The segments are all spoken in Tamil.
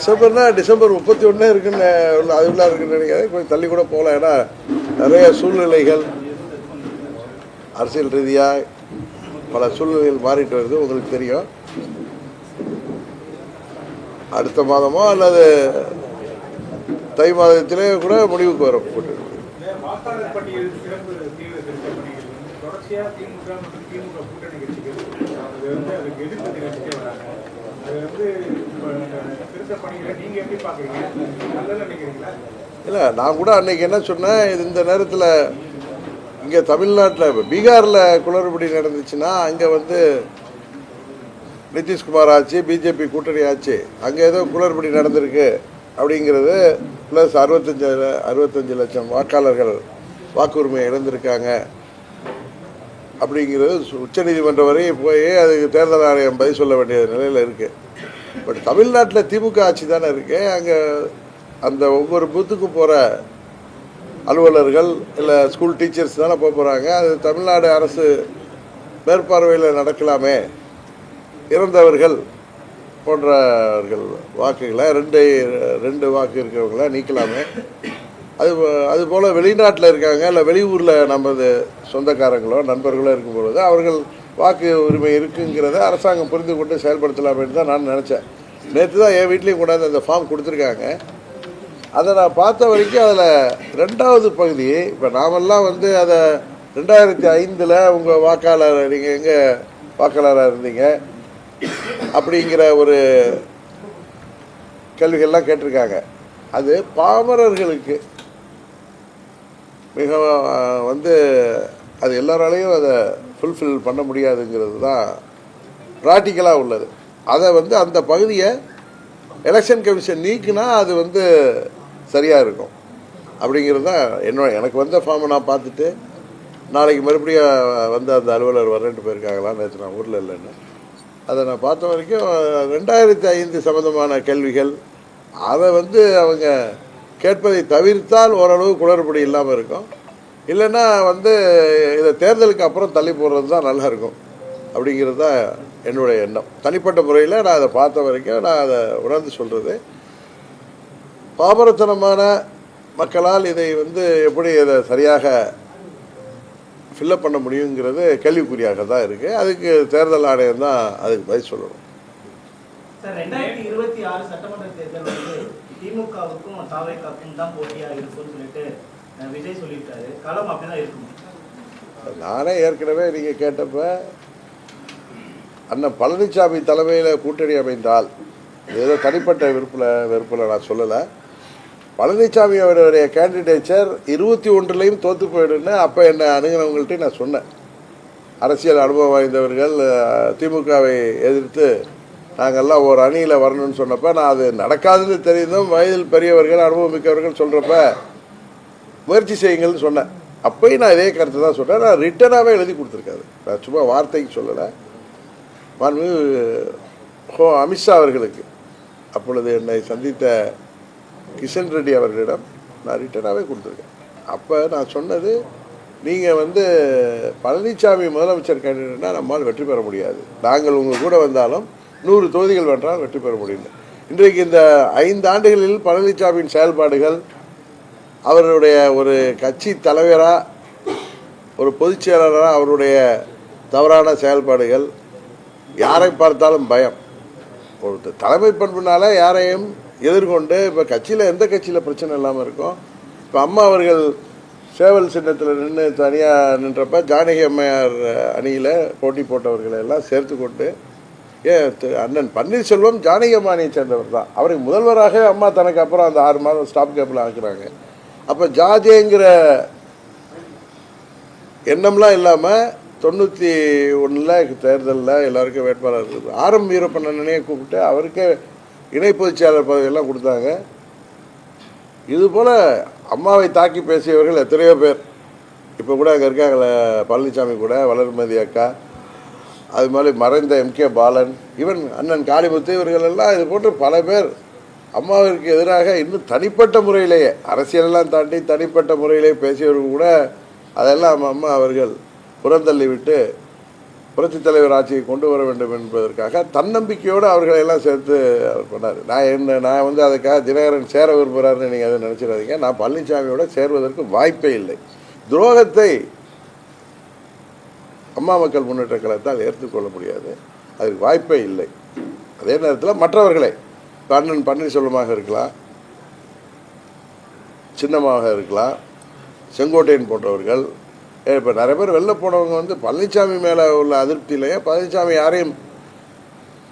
டிசம்பர்னா டிசம்பர் முப்பத்தி ஒன்றே இருக்குன்னு உள்ள அது உள்ள இருக்குன்னு நினைக்கிறேன் கொஞ்சம் தள்ளி கூட போகலாம். ஏன்னா நிறைய சூழ்நிலைகள் அரசியல் ரீதியாக பல சூழ்நிலைகள் மாறிட்டு வருது. உங்களுக்கு தெரியும். அடுத்த மாதமோ அல்லது தை மாதத்திலே கூட முடிவுக்கு வரும். கூட்டணி இந்த தொடர்ச்சியா திமுக மற்றும் திமுக கூட்டணி கட்சிகள் அது வந்து அதுக்கு எதிர்ப்பு தெரிவிச்சுட்டே வராங்க. அது வந்து திருத்த பணிகளை நீங்க எப்படி பாக்குறீங்க நல்லது நினைக்கிறீங்களா? இல்லை நான் கூட அன்னைக்கு என்ன சொன்னேன் இது இந்த நேரத்தில் இங்கே தமிழ்நாட்டில் பீகாரில் குளறுபடி நடந்துச்சுன்னா அங்கே வந்து நிதிஷ்குமார் ஆச்சு பிஜேபி கூட்டணி ஆச்சு. அங்கே ஏதோ குளறுபடி நடந்திருக்கு அப்படிங்கிறது ப்ளஸ் அறுபத்தஞ்சு அறுபத்தஞ்சு லட்சம் வாக்காளர்கள் வாக்குரிமை இழந்திருக்காங்க. அப்படிங்கிறது உச்சநீதிமன்றம் வரையும் போய் அதுக்கு தேர்தல் ஆணையம் பதில் சொல்ல வேண்டிய நிலையில் இருக்குது பட் தமிழ்நாட்டில் திமுக ஆட்சி தானே இருக்குது அங்கே அந்த ஒவ்வொரு பூத்துக்கும் போகிற அலுவலர்கள் இல்லை ஸ்கூல் டீச்சர்ஸ் தானே போக போகிறாங்க அது தமிழ்நாடு அரசு மேற்பார்வையில் நடக்கலாமே. இறந்தவர்கள் போன்றவர்கள் வாக்குகளை ரெண்டு ரெண்டு வாக்கு இருக்கிறவங்கள நீக்கலாமே. அது அது போல் வெளிநாட்டில் இருக்காங்க இல்லை வெளியூரில் நமது சொந்தக்காரங்களோ நண்பர்களோ இருக்கும் பொழுது அவர்கள் வாக்கு உரிமை இருக்குங்கிறத அரசாங்கம் புரிந்து கொண்டு செயல்படுத்தலாமேன்னு தான் நான் நினச்சேன். நேற்று தான் என் வீட்லேயும் கொண்டாந்து அந்த ஃபார்ம் கொடுத்துருக்காங்க. அதை நான் பார்த்த வரைக்கும் அதில் ரெண்டாவது பகுதி இப்போ நாமெல்லாம் வந்து அதை ரெண்டாயிரத்தி ஐந்தில் உங்கள் வாக்காளர் நீங்கள் எங்கே வாக்காளராக இருந்தீங்க? அப்படிங்கிற ஒரு கேள்விகள்லாம் கேட்டிருக்காங்க. அது பாமரர்களுக்கு மிக வந்து அது எல்லாராலையும் அதை ஃபுல்ஃபில் பண்ண முடியாதுங்கிறது தான் ப்ராக்டிக்கலாக உள்ளது. அதை வந்து அந்த பகுதியை எலெக்ஷன் கமிஷன் நீக்குனா அது வந்து சரியாக இருக்கும். அப்படிங்கிறது தான் என்னோட எனக்கு வந்த ஃபார்மை நான் பார்த்துட்டு நாளைக்கு மறுபடியும் வந்து அந்த அலுவலர் வரேன்ட்டு போயிருக்காங்களா? நேற்று நான் ஊரில் இல்லைன்னு. அதை நான் பார்த்த வரைக்கும் ரெண்டாயிரத்தி ஐந்து சம்மந்தமான கேள்விகள் அதை வந்து அவங்க கேட்பதை தவிர்த்தால் ஓரளவு குளறுபடி இல்லாமல் இருக்கும். இல்லைன்னா வந்து இதை தேர்தலுக்கு அப்புறம் தள்ளி போடுறது தான் நல்லாயிருக்கும் அப்படிங்கிறது தான் என்னுடைய எண்ணம். தனிப்பட்ட முறையில் நான் அதை பார்த்த வரைக்கும் நான் அதை உணர்ந்து சொல்கிறது பாபரத்தனமான மக்களால் இதை வந்து எப்படி இதை சரியாக ஃபில்லப் பண்ண முடியுங்கிறது கேள்விக்குறியாக தான் இருக்குது அதுக்கு தேர்தல் ஆணையம் தான் அதுக்கு பதில் சொல்லணும். சார் ரெண்டாயிரத்தி இருபத்தி ஆறு சட்டமன்ற தேர்தல் வந்து திமுகவுக்கும் தாவேக்காவுக்கும் தான் போட்டியா இருக்கும்னு சொல்லிட்டு விஜய் சொல்லியிருக்காரு. களம் அப்படிதான் இருக்கும். நானே ஏற்கனவே நீங்கள் கேட்டப்ப அண்ணன் பழனிசாமி தலைமையில் கூட்டணி அமைந்தால் ஏதோ தனிப்பட்ட விருப்பில் வெறுப்பில் நான் சொல்லலை. பழனிசாமி அவருடைய கேண்டிடேச்சர் இருபத்தி ஒன்றுலையும் தோற்று போயிடுன்னு அப்போ என்னை அணுகினவங்கள்ட்ட நான் சொன்னேன். அரசியல் அனுபவம் வாய்ந்தவர்கள் திமுகவை எதிர்த்து நாங்கள்லாம் ஒரு அணியில் வரணும்னு சொன்னப்போ நான் அது நடக்காதுன்னு தெரிந்தும் வயதில் பெரியவர்கள் அனுபவம் மிக்கவர்கள் சொல்கிறப்ப முயற்சி செய்யுங்கள்னு சொன்னேன். அப்பயும் நான் இதே கருத்து தான் சொல்கிறேன் நான் ரிட்டனாகவே எழுதி கொடுத்துருக்காது நான் சும்மா வார்த்தைக்கு சொல்லலை. மாண்பு ஹோ அமித்ஷா அவர்களுக்கு. அப்பொழுது என்னை சந்தித்த கிஷன் ரெட்டி அவர்களிடம் நான் ரிட்டனாகவே கொடுத்துருக்கேன். அப்போ நான் சொன்னது நீங்கள் வந்து பழனிசாமி முதலமைச்சர் கேண்டிடேட்னா நம்மால் வெற்றி பெற முடியாது. நாங்கள் உங்கள் கூட வந்தாலும் நூறு தொகுதிகள் வென்றால் வெற்றி பெற முடியும் இன்றைக்கு இந்த ஐந்து ஆண்டுகளில் பழனிசாமியின் செயல்பாடுகள் அவருடைய ஒரு கட்சி தலைவராக ஒரு பொதுச் செயலாளராக அவருடைய தவறான செயல்பாடுகள் யாரை பார்த்தாலும் பயம். ஒரு தலைமை பண்புனால யாரையும் எதிர்கொண்டு இப்போ கட்சியில் எந்த கட்சியில் பிரச்சனை இல்லாமல் இருக்கும். இப்போ அம்மா அவர்கள் சேவல் சின்னத்தில் நின்று தனியாக நின்றப்ப ஜானகி அம்மையார் அணியில் போட்டி போட்டவர்களை எல்லாம் சேர்த்து கொண்டு ஏன் அண்ணன் பன்னீர்செல்வம் ஜானகி அம்மா சேர்ந்தவர் தான். அவரை முதல்வராக அம்மா தனக்கு அப்புறம் அந்த ஆறு மாதம் ஸ்டாப் கேப்பில் ஆக்குறாங்க. அப்போ ஜாதிங்கிற எண்ணம்லாம் இல்லாமல் தொண்ணூற்றி ஒன்றில் தேர்தலில் எல்லாருக்கும் வேட்பாளர் இருக்குது ஆரம் வீரப்பன் அண்ணனையே கூப்பிட்டு அவருக்கே இணை பொதுச் பதவியெல்லாம் கொடுத்தாங்க. இதுபோல் அம்மாவை தாக்கி பேசியவர்கள் எத்தனையோ பேர். இப்போ கூட அங்கே இருக்காங்களே பழனிசாமி கூட வளர்மதி அக்கா அது மாதிரி மறைந்த எம்கே பாலன் ஈவன் அண்ணன் காளிமுத்து இவர்கள் எல்லாம் இது போன்று பல பேர் அம்மாவிற்கு எதிராக இன்னும் தனிப்பட்ட முறையிலேயே அரசியலெல்லாம் தாண்டி தனிப்பட்ட முறையிலே பேசியவர்கள் கூட அதெல்லாம் அம்மா அவர்கள் புறந்தள்ளி விட்டு புரட்சித் தலைவர் ஆட்சியை கொண்டு வர வேண்டும் என்பதற்காக தன்னம்பிக்கையோடு அவர்களை எல்லாம் சேர்த்து அவர் பண்ணார். நான் என்ன நான் வந்து அதுக்காக தினகரன் சேர விரும்புகிறாருன்னு நீங்கள் அதை நினச்சிடாதீங்க. நான் பழனிசாமியோட சேர்வதற்கு வாய்ப்பே இல்லை. துரோகத்தை அம்மா மக்கள் முன்னேற்ற கழகத்தால் ஏற்றுக்கொள்ள முடியாது. அதுக்கு வாய்ப்பே இல்லை. அதே நேரத்தில் மற்றவர்களை இப்போ அண்ணன் பன்னீர்செல்வமாக இருக்கலாம் சின்னமாக இருக்கலாம் செங்கோட்டையன் போன்றவர்கள் இப்போ நிறைய பேர் வெளில போனவங்க வந்து பழனிசாமி மேலே உள்ள அதிருப்தியிலேயே பழனிசாமி யாரையும்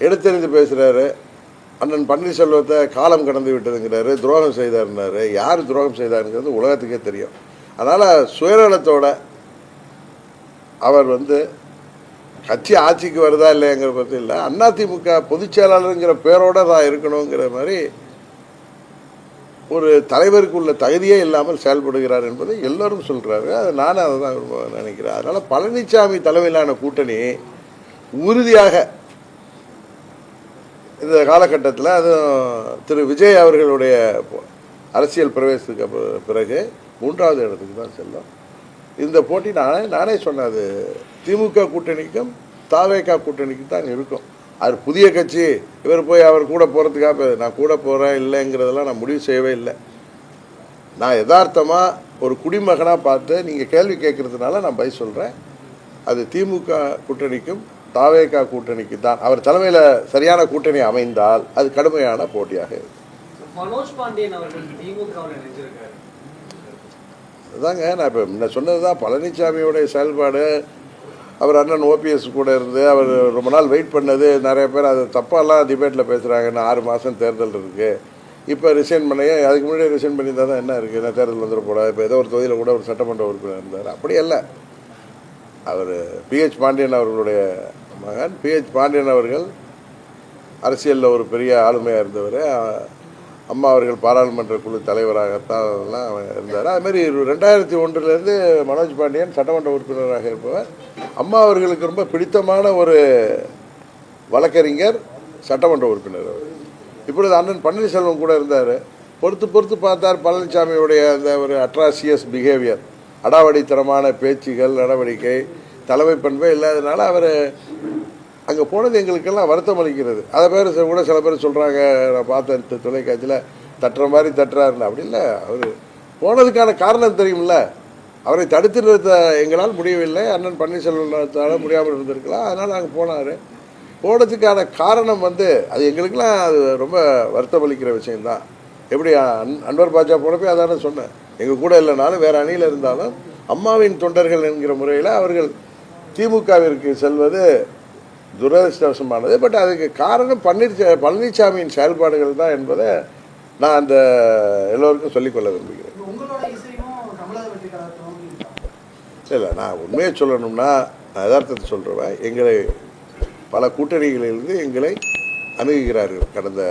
எடுத்தெறிந்து பேசுகிறாரு அண்ணன் பன்னீர்செல்வத்தை காலம் கடந்து விட்டதுங்கிறாரு துரோகம் செய்தாருன்னாரு. யார் துரோகம் செய்தாருங்கிறது உலகத்துக்கே தெரியும். அதனால் சுயநலத்தோட அவர் வந்து கட்சி ஆட்சிக்கு வருதா இல்லையாங்கிற பற்றி இல்லை. அதிமுக பொதுச் செயலாளருங்கிற பேரோட தான் இருக்கணுங்கிற மாதிரி ஒரு தலைவருக்கு உள்ள தகுதியே இல்லாமல் செயல்படுகிறார் என்பதை எல்லோரும் சொல்கிறாரு அது நானும் அதை தான் நினைக்கிறேன். அதனால் பழனிசாமி தலைமையிலான கூட்டணி உறுதியாக இந்த காலகட்டத்தில் அதுவும் திரு விஜய் அவர்களுடைய அரசியல் பிரவேசத்துக்கு பிறகு மூன்றாவது இடத்துக்கு தான் செல்லும். இந்த போட்டி நானே நானே சொன்னது. திமுக கூட்டணிக்கும் தாவேக்கா கூட்டணிக்கும் தான் இருக்கும். அது புதிய கட்சி இவர் போய் அவர் கூட போகிறதுக்காக நான் கூட போகிறேன் இல்லைங்கிறதெல்லாம் நான் முடிவு செய்யவே இல்லை. நான் யதார்த்தமாக ஒரு குடிமகனாக பார்த்து நீங்கள் கேள்வி கேட்குறதுனால நான் பதில் சொல்கிறேன் அது திமுக கூட்டணிக்கும் தாவேகா கூட்டணிக்கு தான். அவர் தலைமையில் சரியான கூட்டணி அமைந்தால் அது கடுமையான போட்டியாக இருக்கும் மனோஜ் பாண்டியன் அவர்கள் திமுகவில் இணைஞ்சிருக்காரு. அதாங்க நான் இப்போ முன்ன சொன்னது தான் பழனிசாமியோடைய செயல்பாடு அவர் அண்ணன் ஓபிஎஸ் கூட இருந்து அவர் ரொம்ப நாள் வெயிட் பண்ணது நிறைய பேர் அது தப்பாலாம் டிபேட்டில் பேசுகிறாங்கன்னு ஆறு மாதம் தேர்தல் இருக்குது இப்போ ரிசைன் பண்ணையே அதுக்கு முன்னாடி ரிசைன் பண்ணியிருந்தா தான் என்ன இருக்குது நான் தேர்தல் வந்துட போடாது இப்போ ஏதோ ஒரு தொகுதியில் கூட ஒரு சட்டமன்ற உறுப்பினர் இருந்தார். அப்படி அல்ல. அவர் பிஹெச் பாண்டியன் அவர்களுடைய மகன். பிஹெச் பாண்டியன் அவர்கள் அரசியலில் ஒரு பெரிய ஆளுமையாக இருந்தவர். அம்மா அவர்கள் பாராளுமன்ற குழு தலைவராகத்தான் இருந்தார். அதுமாரி ரெண்டாயிரத்தி ஒன்றுலேருந்து மனோஜ் பாண்டியன் சட்டமன்ற உறுப்பினராக இருப்பவர். அம்மா அவர்களுக்கு ரொம்ப பிடித்தமான ஒரு வழக்கறிஞர் சட்டமன்ற உறுப்பினர் அவர். இப்பொழுது அண்ணன் பன்னீர்செல்வம் கூட இருந்தார். பொறுத்து பொறுத்து பார்த்தார் பழனிசாமியுடைய அந்த ஒரு அட்ராசியஸ் பிஹேவியர் அடாவடித்தனமான பேச்சுகள் நடவடிக்கை தலைமை பண்பே இல்லாததுனால அவர் அங்கே போனது எங்களுக்கெல்லாம் வருத்தம் அளிக்கிறது. அதை பேர் சில- கூட சில பேர் சொல்கிறாங்க நான் பார்த்தேன் தொலைக்காட்சியில் தட்டுற மாதிரி தட்டுறாருன்னு. அப்படி இல்லை. அவர் போனதுக்கான காரணம் தெரியும்ல. அவரை தடுத்து நிறுத்த எங்களால் முடியவில்லை. அண்ணன் பன்னீர்செல்வத்தால் முடியாமல் இருந்திருக்கலாம். அதனால் நாங்கள் போனார். போனதுக்கான காரணம் வந்து அது எங்களுக்கெல்லாம் அது ரொம்ப வருத்தம் அளிக்கிற விஷயந்தான் எப்படி அன்- அன்வர் பாஜா போனப்போ அதானே சொன்னேன். எங்கள் கூட இல்லைனாலும் வேறு அணியில் இருந்தாலும் அம்மாவின் தொண்டர்கள் என்கிற முறையில் அவர்கள் திமுகவிற்கு செல்வது துரதிருஷ்டவசமானது. பட் அதுக்கு காரணம் பன்னீர் பழனிசாமியின் செயல்பாடுகள் தான் என்பதை நான் அந்த எல்லோருக்கும் சொல்லிக்கொள்ள விரும்புகிறேன். இல்லை நான் உண்மையை சொல்லணும்னா யதார்த்தத்தை சொல்கிறவன் எங்களை பல கூட்டணிகளிலிருந்து எங்களை அணுகுகிறார்கள். கடந்த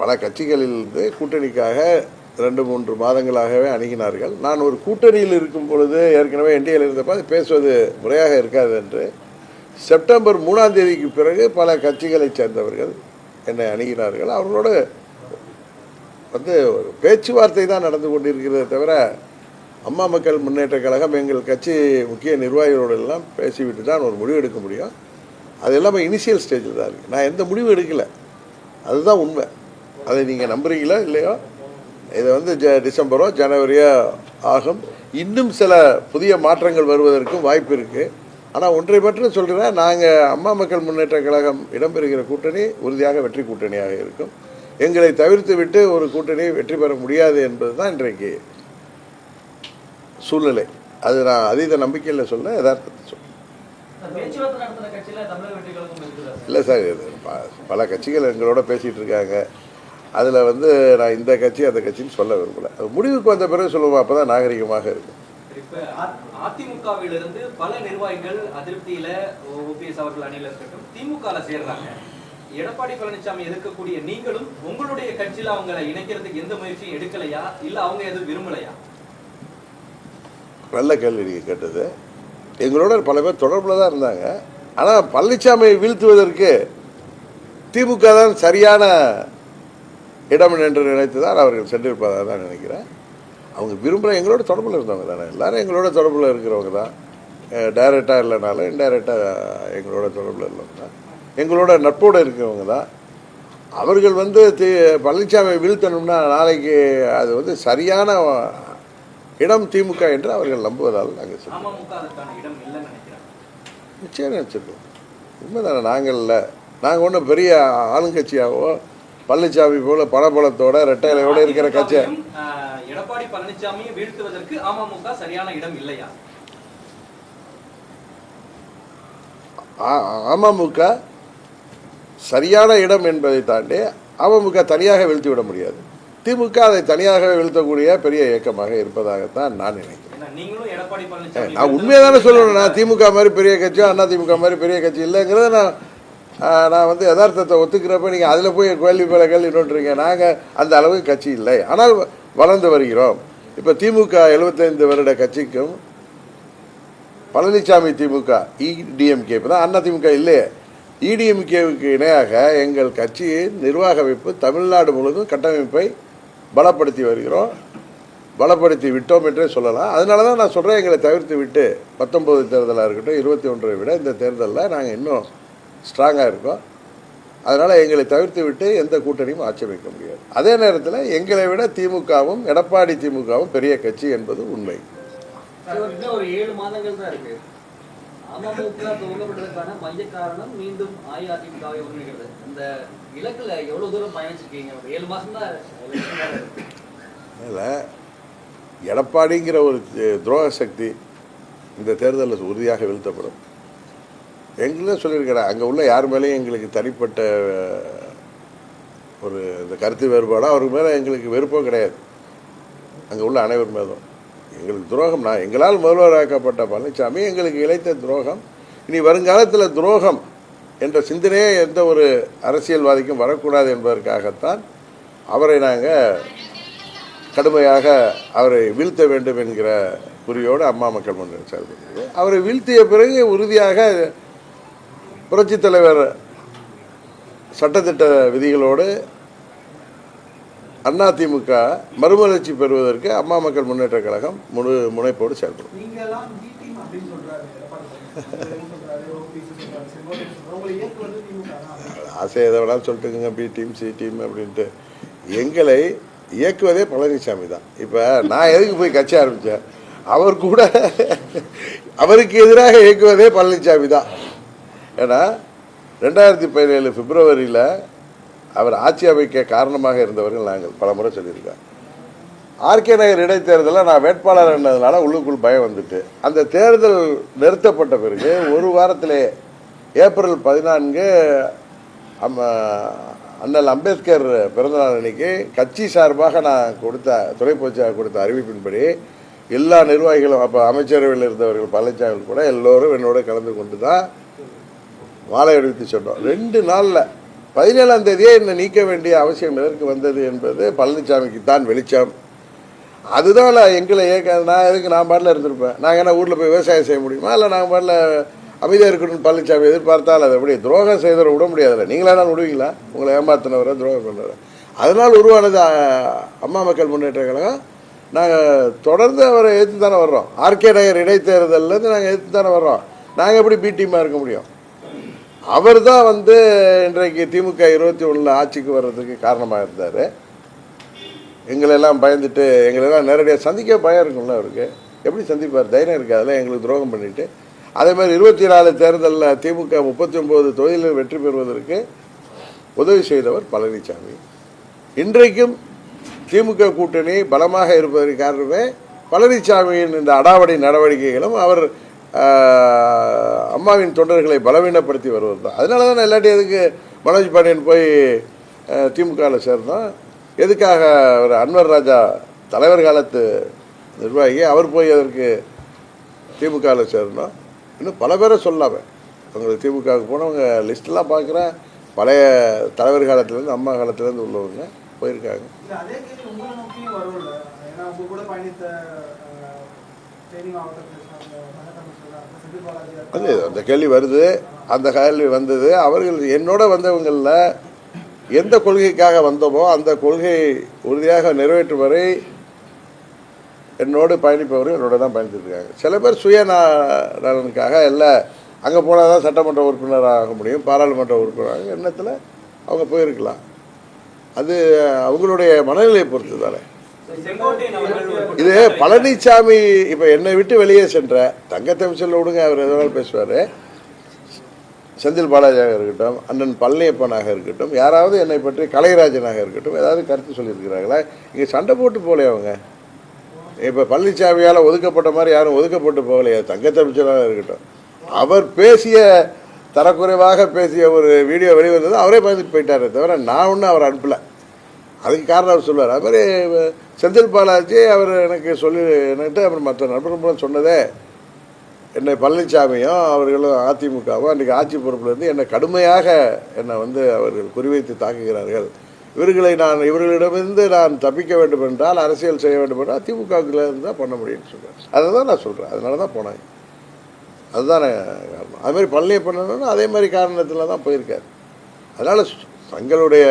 பல கட்சிகளிலிருந்து கூட்டணிக்காக ரெண்டு மூன்று மாதங்களாகவே அணுகினார்கள். நான் ஒரு கூட்டணியில் இருக்கும் பொழுது ஏற்கனவே என்டிஏல இருந்தப்ப அது பேசுவது முறையாக இருக்காது என்று செப்டம்பர் மூணாம் தேதிக்கு பிறகு பல கட்சிகளைச் சேர்ந்தவர்கள் என்னை அணுகினார்கள். அவர்களோடு வந்து ஒரு பேச்சுவார்த்தை தான் நடந்து கொண்டிருக்கிறதே தவிர அம்மா மக்கள் முன்னேற்ற கழகம் எங்கள் கட்சி முக்கிய நிர்வாகிகளோடு எல்லாம் பேசிவிட்டு தான் ஒரு முடிவு எடுக்க முடியும். அது எல்லாமே இனிஷியல் ஸ்டேஜில் தான் இருக்குது நான் எந்த முடிவும் எடுக்கலை. அதுதான் உண்மை. அதை நீங்கள் நம்புறீங்களோ இல்லையோ? இது வந்து ஜ டிசம்பரோ ஜனவரியோ ஆகும். இன்னும் சில புதிய மாற்றங்கள் வருவதற்கும் வாய்ப்பு இருக்குது ஆனால் ஒன்றை மட்டும் சொல்கிறேன் நாங்கள் அம்மா மக்கள் முன்னேற்ற கழகம் இடம்பெறுகிற கூட்டணி உறுதியாக வெற்றி கூட்டணியாக இருக்கும். எங்களை தவிர்த்து விட்டு ஒரு கூட்டணி வெற்றி பெற முடியாது என்பது தான் இன்றைக்கு சூழ்நிலை. அது நான் அதீத நம்பிக்கையில் சொல்ல யதார்த்தத்தை சொல்ல? இல்லை சார் பல கட்சிகள் எங்களோட பேசிகிட்டு இருக்காங்க. அதில் வந்து நான் இந்த கட்சி அந்த கட்சின்னு சொல்ல விரும்பல. அது முடிவுக்கு வந்த பிறகு சொல்லுவோம் அப்போ தான் நாகரிகமாக இருக்கும். இப்ப அதிமுகவிலிருந்து பல நிர்வாகிகள் அதிருப்தியில ஓபிஎஸ் அவர்கள் அணியில இருக்கட்டும் திமுக சேர்றாங்க. எடப்பாடி பழனிசாமி எதிர்க்கக்கூடிய நீங்களும் உங்களுடைய கட்சியில அவங்களை இணைக்கிறதுக்கு எந்த முயற்சியும் எடுக்கலையா? இல்ல அவங்க எதுவும் விரும்பலையா? நல்ல கேள்வி நீங்கள் கேட்டது. எங்களோட பல பேர் தொடர்பில் தான் இருந்தாங்க. ஆனால் பழனிசாமியை வீழ்த்துவதற்கு திமுக தான் சரியான இடம் என்று நினைத்து தான் அவர்கள் சென்றிருப்பதாக தான் நினைக்கிறேன். அவங்க விரும்புகிற எங்களோட தொடர்பில் இருந்தவங்க தானே. எல்லாரும் எங்களோட தொடர்பில் இருக்கிறவங்க தான். டைரெக்டாக இல்லைனாலும் இன்டைரக்டாக எங்களோட தொடர்பில் இல்லைன்னா எங்களோட நட்போடு இருக்கிறவங்க தான். அவர்கள் வந்து தி பழனிசாமி வீழ்த்தணும்னா நாளைக்கு அது வந்து சரியான இடம் திமுக என்று அவர்கள் நம்புவதால் நாங்கள் சொல்லுவோம் நிச்சயம் நினச்சிருக்கோம். உண்மைதானே? நாங்கள் இல்லை. நாங்கள் ஒன்றும் பெரிய ஆளுங்கட்சியாகவோ பழனிசாமி போல பணபலத்தோட ரெட்டையிலையோட இருக்கிற ஆஹ், எடப்பாடி பழனிசாமியை வீழ்த்துவதற்கு அமமுக சரியான இடம் இல்லையா? அமமுக சரியான இடம் என்பதை தாண்டி அமமுக தனியாக வீழ்த்தி விட முடியாது. திமுக அதை தனியாக வீழ்த்தக்கூடிய பெரிய இயக்கமாக இருப்பதாகத்தான் நான் நினைக்கிறேன். நான் உண்மையை தானே சொல்லணும். நான் திமுக மாதிரி பெரிய கட்சியோ அண்ணா திமுக மாதிரி பெரிய கட்சி இல்லைங்கிறத நான் நான் வந்து யதார்த்தத்தை ஒத்துக்கிறப்ப நீங்கள் அதில் போய் கேள்வி பல கேள்வி நோட்டுறீங்க நாங்கள் அந்த அளவுக்கு கட்சி இல்லை. ஆனால் வளர்ந்து வருகிறோம். இப்போ திமுக 75 வருட கட்சிக்கும் பழனிசாமி திமுக இடிஎம்கே இப்போ தான் அண்ணா திமுக இல்லையே. இடிஎம்கேவுக்கு இணையாக எங்கள் கட்சியின் நிர்வாக அமைப்பு தமிழ்நாடு முழுவதும் கட்டமைப்பை பலப்படுத்தி வருகிறோம். பலப்படுத்தி விட்டோம் என்றே சொல்லலாம். அதனால தான் நான் சொல்கிறேன் எங்களை தவிர்த்து விட்டு பத்தொம்போது தேர்தலாக இருக்கட்டும் இருபத்தி ஒன்றை விட இந்த தேர்தலில் நாங்கள் இன்னும் ஸ்ட்ராங்காக இருக்கோம். அதனால் எங்களை தவிர்த்து விட்டு எந்த கூட்டணியும் ஆட்சேபிக்க முடியாது. அதே நேரத்தில் எங்களை விட திமுகவும் எடப்பாடி திமுகவும் பெரிய கட்சி என்பது உண்மை. ஒரு ஏழு மாதங்கள் தான் இருக்கு. அமமுக துவங்கப்பட்டதற்கான மைய காரணம் மீண்டும் அஇஅதிமுகவை ஒருங்கிணைக்கிறது இந்த இலக்குல எவ்வளவு தூரம் பயணிச்சிருக்கீங்க? ஒரு ஏழு மாசம் தான் இருக்கு. அதில் எடப்பாடிங்கிற ஒரு துரோக சக்தி இந்த தேர்தலில் உறுதியாக வீழ்த்தப்படும். எங்களும் சொல்லியிருக்கிறேன் அங்கே உள்ள யார் மேலேயும் எங்களுக்கு தனிப்பட்ட ஒரு இந்த கருத்து வேறுபாடாக அவருக்கு மேலே எங்களுக்கு வெறுப்பும் கிடையாது. அங்கே உள்ள அனைவர் மேலும். எங்களுக்கு துரோகம் நான் எங்களால் முதல்வராக்கப்பட்ட பழனிசாமி எங்களுக்கு இழைத்த துரோகம் இனி வருங்காலத்தில் துரோகம் என்ற சிந்தனையே எந்த ஒரு அரசியல்வாதிக்கும் வரக்கூடாது என்பதற்காகத்தான் அவரை நாங்கள் கடுமையாக அவரை வீழ்த்த வேண்டும் என்கிற குறியோடு அம்மா மக்கள் முன்னேற்ற செயல்படுகிறது அவரை வீழ்த்திய பிறகு உறுதியாக புரட்சித் தலைவர் சட்டத்திட்ட விதிகளோடு அதிமுக மறுமலர்ச்சி பெறுவதற்கு அம்மா மக்கள் முன்னேற்ற கழகம் முழு முனைப்போடு செயல்படும். ஆசை எதை வேணாலும் சொல்லிட்டுங்க பி டீம் சி டீம் அப்படின்ட்டு. எங்களை இயக்குவதே பழனிசாமி தான். இப்போ நான் எதுக்கு போய் கட்சி ஆரம்பித்தேன் அவர் கூட அவருக்கு எதிராக இயக்குவதே பழனிசாமி தான். ஏன்னா ரெண்டாயிரத்தி பதினேழு பிப்ரவரியில் அவர் ஆட்சி அமைக்க காரணமாக இருந்தவர்கள் நாங்கள் பல முறை சொல்லியிருக்கோம் ஆர்கே நகர் இடைத்தேர்தலில் நான் வேட்பாளர் என்னதுனால உள்ளுக்குள் பயம் வந்துட்டு அந்த தேர்தல் நிறுத்தப்பட்ட பிறகு ஒரு வாரத்திலே ஏப்ரல் பதினான்கு அம்ம அண்ணல் அம்பேத்கர் பிறந்தநாள் அன்னைக்கு கட்சி சார்பாக நான் கொடுத்த துறைப்பூச்சாக கொடுத்த அறிவிப்பின்படி எல்லா நிர்வாகிகளும் அப்போ அமைச்சரவையில் இருந்தவர்கள் பழனிசாமி கூட எல்லோரும் என்னோட கலந்து கொண்டு தான் மாலை அணிவித்து சொன்னோம். ரெண்டு நாளில் பதினேழாம் தேதியே என்னை நீக்க வேண்டிய அவசியம் எதற்கு வந்தது என்பது பழனிசாமிக்கு தான் வெளிச்சம். அதுதான் நான் எங்களை ஏற்க நான் எதுக்கு நான் பாட்டில் இருந்திருப்பேன். நாங்கள் என்ன ஊரில் போய் விவசாயம் செய்ய முடியுமா? இல்லை நாங்கள் பாட்டில் அமைதியாக இருக்கணும்னு பழனிசாமி எதிர்பார்த்தால் அதை எப்படி? துரோகம் செய்தவரை விட முடியாதுல்ல. நீங்களா நான் விடுவீங்களா? உங்களை ஏமாத்தினவரை துரோகம் பண்ணுற அதனால் உருவானது அம்மா மக்கள் முன்னேற்ற கழகம். நாங்கள் தொடர்ந்து அவரை எதிர்த்து தானே வர்றோம். ஆர்கே நகர் இடைத்தேர்தல்லேருந்து நாங்கள் எதிர்த்து தானே வர்றோம். நாங்கள் எப்படி பி டீமாக இருக்க முடியும்? அவர் தான் வந்து இன்றைக்கு திமுக இருபத்தி ஒன்றில் ஆட்சிக்கு வர்றதுக்கு காரணமாக இருந்தார். எங்களெல்லாம் பயந்துட்டு எங்களெல்லாம் நேரடியாக சந்திக்க பயம் இருக்கும்ல அவருக்கு. எப்படி சந்திப்பார்? தைரியம் இருக்காதுல எங்களுக்கு துரோகம் பண்ணிவிட்டு அதே மாதிரி இருபத்தி நாலு தேர்தலில் திமுக முப்பத்தி ஒம்பது தொகுதியில் வெற்றி பெறுவதற்கு உதவி செய்தவர் பழனிசாமி இன்றைக்கும் திமுக கூட்டணி பலமாக இருப்பதற்கு காரணமே பழனிசாமியின் இந்த அடாவடி நடவடிக்கைகளும் அவர் அம்மாவின் தொண்டர்களை பலவீனப்படுத்தி வருவது தான். அதனால தான் இல்லாட்டி எதுக்கு மனோஜ் பாண்டியன் போய் திமுகவில் சேர்ந்தோம் எதுக்காக ஒரு அன்வர் ராஜா தலைவர் காலத்து நிர்வாகி அவர் போய் அதற்கு திமுகவில் சேரணும். இன்னும் பல பேரை சொல்லாம அவங்களுக்கு திமுகவுக்கு போனவங்க லிஸ்ட்லாம் பார்க்குறேன் பழைய தலைவர் காலத்துலேருந்து அம்மா காலத்துலேருந்து உள்ளவங்க போயிருக்காங்க. அது அந்த கேள்வி வருது. அந்த கேள்வி வந்தது. அவர்கள் என்னோட வந்தவங்களில் எந்த கொள்கைக்காக வந்தோமோ அந்த கொள்கை உறுதியாக நிறைவேற்றும் வரை என்னோடு பயணிப்பவர்கள் என்னோட தான் பயணித்துருக்காங்க. சில பேர் சுய நலனுக்காக இல்லை அங்கே போனால் தான் சட்டமன்ற உறுப்பினராக ஆக முடியும் பாராளுமன்ற உறுப்பினராக எண்ணத்தில் அவங்க போயிருக்கலாம். அது அவங்களுடைய மனநிலையை பொறுத்து தானே இது பழனிசாமி இப்போ என்னை விட்டு வெளியே சென்ற தங்க தமிழ்ச்சல் விடுங்க அவர் எதனால் பேசுவார். செந்தில் பாலாஜியாக இருக்கட்டும் அண்ணன் பழனியப்பனாக இருக்கட்டும் யாராவது என்னை பற்றி கலைராஜனாக இருக்கட்டும் ஏதாவது கருத்து சொல்லியிருக்கிறாங்களா இங்கே சண்டை போட்டு போகலையே அவங்க? இப்போ பழனிசாமியால் ஒதுக்கப்பட்ட மாதிரி யாரும் ஒதுக்கப்பட்டு போகலையா? தங்கத்தமிழ்ச்சலாக இருக்கட்டும். அவர் பேசிய தரக்குறைவாக பேசிய ஒரு வீடியோ வெளிவந்தது அவரே பயந்துட்டு போயிட்டாரே தவிர நான் ஒன்றும் அவர் அனுப்பலை. அதுக்கு காரணம் அவர் சொல்லுவார் அது மாதிரி செந்தில் பாலாஜி அவர் எனக்கு சொல்லி என்கிட்ட அப்புறம் மற்ற நண்பர்களும் சொன்னதே. என்னை பழனிசாமியும் அவர்களும் அதிமுகவும் அன்றைக்கி ஆட்சி பொறுப்பிலிருந்து என்னை கடுமையாக என்னை வந்து அவர்கள் குறிவைத்து தாக்குகிறார்கள். இவர்களை நான் இவர்களிடமிருந்து நான் தப்பிக்க வேண்டும் என்றால் அரசியல் செய்ய வேண்டும் என்றால் திமுகவுக்குள்ள தான் பண்ண முடியும்னு சொல்கிறேன் அதை தான் நான் சொல்கிறேன் அதனால தான் போனேன். அதுதான் காரணம். அது மாதிரி பழனியை பண்ணணும்னா அதே மாதிரி காரணத்தில் தான் போயிருக்காரு. அதனால் தங்களுடைய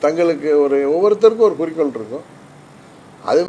தங்களுக்கு ஒரு ஒவ்வொருத்தருக்கும் ஒரு குறிக்கோள் இருக்கும். அது